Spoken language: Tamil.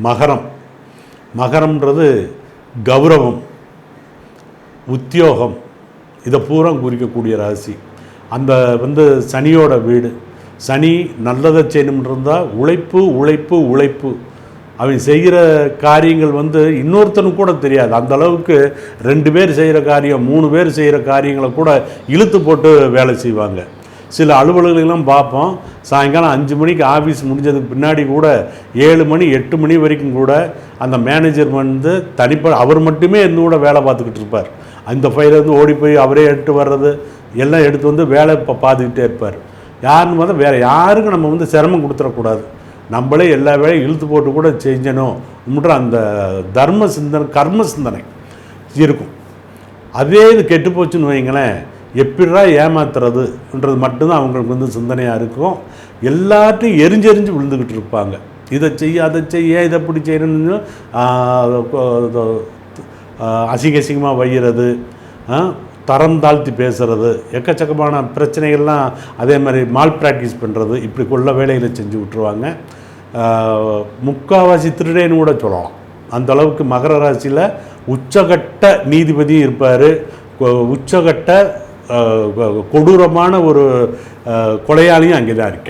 மகரம். மகரம்ன்றது கௌரவம் உத்தியோகம். இதை பூரா குறிக்கக்கூடிய ராசி அந்த வந்து சனியோட வீடு. சனி நல்லதை செய்யணும்ன்றிருந்தால் உழைப்பு உழைப்பு உழைப்பு. அவன் செய்கிற காரியங்கள் வந்து இன்னொருத்தனுக்கு கூட தெரியாது. அந்த அளவுக்கு ரெண்டு பேர் செய்கிற காரியம் மூணு பேர் செய்கிற காரியங்களை கூட இழுத்து போட்டு வேலை செய்வாங்க. சில அலுவலர்களெல்லாம் பார்ப்போம். சாயங்காலம் அஞ்சு மணிக்கு ஆஃபீஸ் முடிஞ்சதுக்கு பின்னாடி கூட ஏழு மணி எட்டு மணி வரைக்கும் கூட அந்த மேனேஜர் வந்து தனிப்பட அவர் மட்டுமே இருந்து கூட வேலை பார்த்துக்கிட்டு இருப்பார். அந்த ஃபைலேருந்து வந்து ஓடி போய் அவரே எடுத்து வர்றது எல்லாம் எடுத்து வந்து வேலை இப்போ பார்த்துக்கிட்டே இருப்பார். யாருன்னு பார்த்தா வேறு யாருக்கும் நம்ம வந்து சிரமம் கொடுத்துடக்கூடாது. நம்மளே எல்லா வேலையும் இழுத்து போட்டு கூட செஞ்சணும் அந்த தர்ம சிந்தனை கர்ம சிந்தனை இருக்கும். அதே இது கெட்டு போச்சுன்னு வைங்களேன் எப்படிரா ஏமாத்துறதுன்றது மட்டும்தான் அவங்களுக்கு வந்து சிந்தனையாக இருக்கும். எல்லாத்தையும் எரிஞ்செறிஞ்சு விழுந்துக்கிட்டு இருப்பாங்க. இதை செய்ய அதை செய்ய இதை இப்படி செய்யணும்னு அசிங்க அசிங்கமாக வைகிறது தரம் தாழ்த்தி பேசுகிறது எக்கச்சக்கமான பிரச்சனைகள்லாம் அதே மாதிரி மால் ப்ராக்டிஸ் பண்ணுறது இப்படி கொள்ள வேலைகளை செஞ்சு விட்டுருவாங்க. முக்காவாசி திருடேன்னு கூட சொல்லலாம். அந்த அளவுக்கு மகர ராசியில் உச்சகட்ட நீதிபதியும் இருப்பார். உச்சகட்ட கொடூரமான ஒரு கொலையாளியும் அங்கே தான் இருக்கேன்